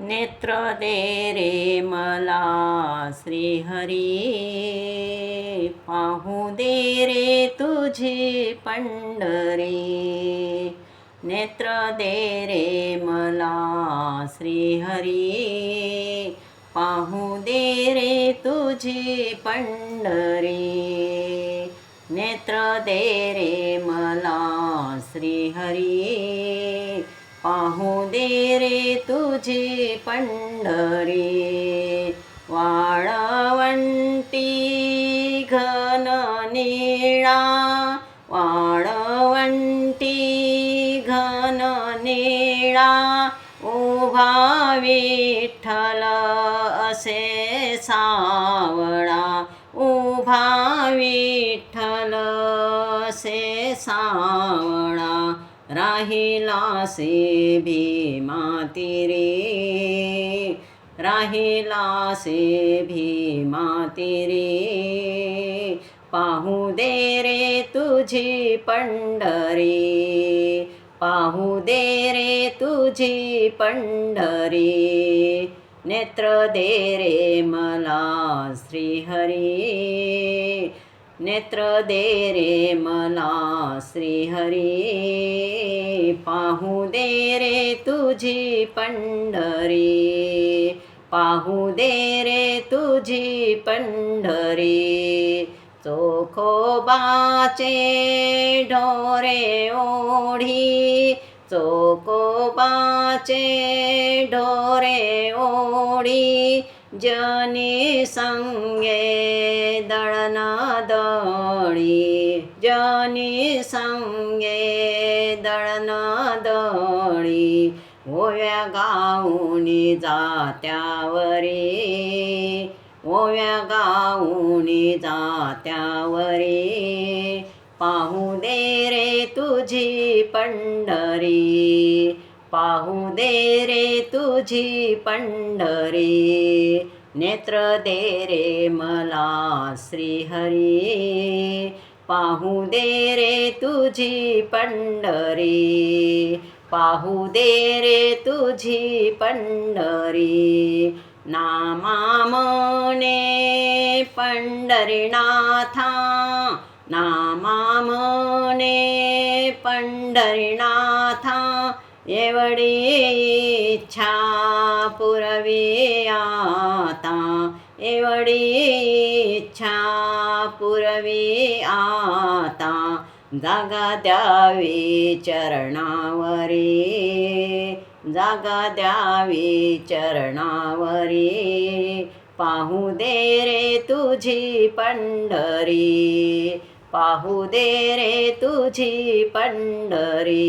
नेत्र दे रे मला श्रीहरी पाहू दे रे तुझी पंढरी नेत्र दे रे मला श्रीहरी पाहू दे रे तुझी पंढरी नेत्र दे रे मला श्रीहरी पाहू दे रे तुझी पंढरी. वाळवंटी घन निळा. वाळवंटी घन निळा. उभा विठ्ठल असे सावळा. उभा विठ्ठल असे सावळा. राहिलासे भीमाती रे. राहिलासे भीमाती रे. पाहू दे रे तुझी पंढरी. पाहू दे रे तुझी पंढरी. नेत्र दे रे मला श्रीहरी. नेत्र दे रे मला श्रीहरी. पाहू दे रे तुझी पंढरी. पाहू दे रे तुझी पंढरी. चोखोबाचे ढोरे ओढी चोकोबाचे ढोरे ओढी जनी संगे दळना दळी जनी संगे दळण दळी ओव्या गाऊनी जात्यावरी ओव्या गाऊनी जात्यावरी. पाहू दे रे तुझी पंढरी. पाहू दे रे तुझी पंढरी. नेत्र दे रे मला श्रीहरी. पाहू दे रे तुझी पंढरी. पाहू दे रे तुझी पंढरी. नामा पंढरीनाथा. नामा म्हणे पंढरीनाथा एवढी इच्छा पुरवी आता. एवढी इच्छा पुरवी आता. जागा द्यावी चरणावरी. जागा द्यावी चरणावरी. पाहू दे रे तुझी पंढरी. पाहू दे रे तुझी पंढरी.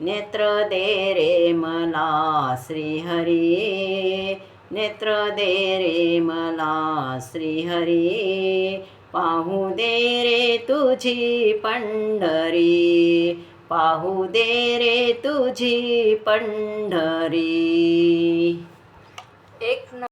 नेत्र दे रे मला श्रीहरी. नेत्र दे रे मला श्रीहरी. पाहू दे रे तुझी पंढरी. पाहू दे रे तुझी पंढरी. एक न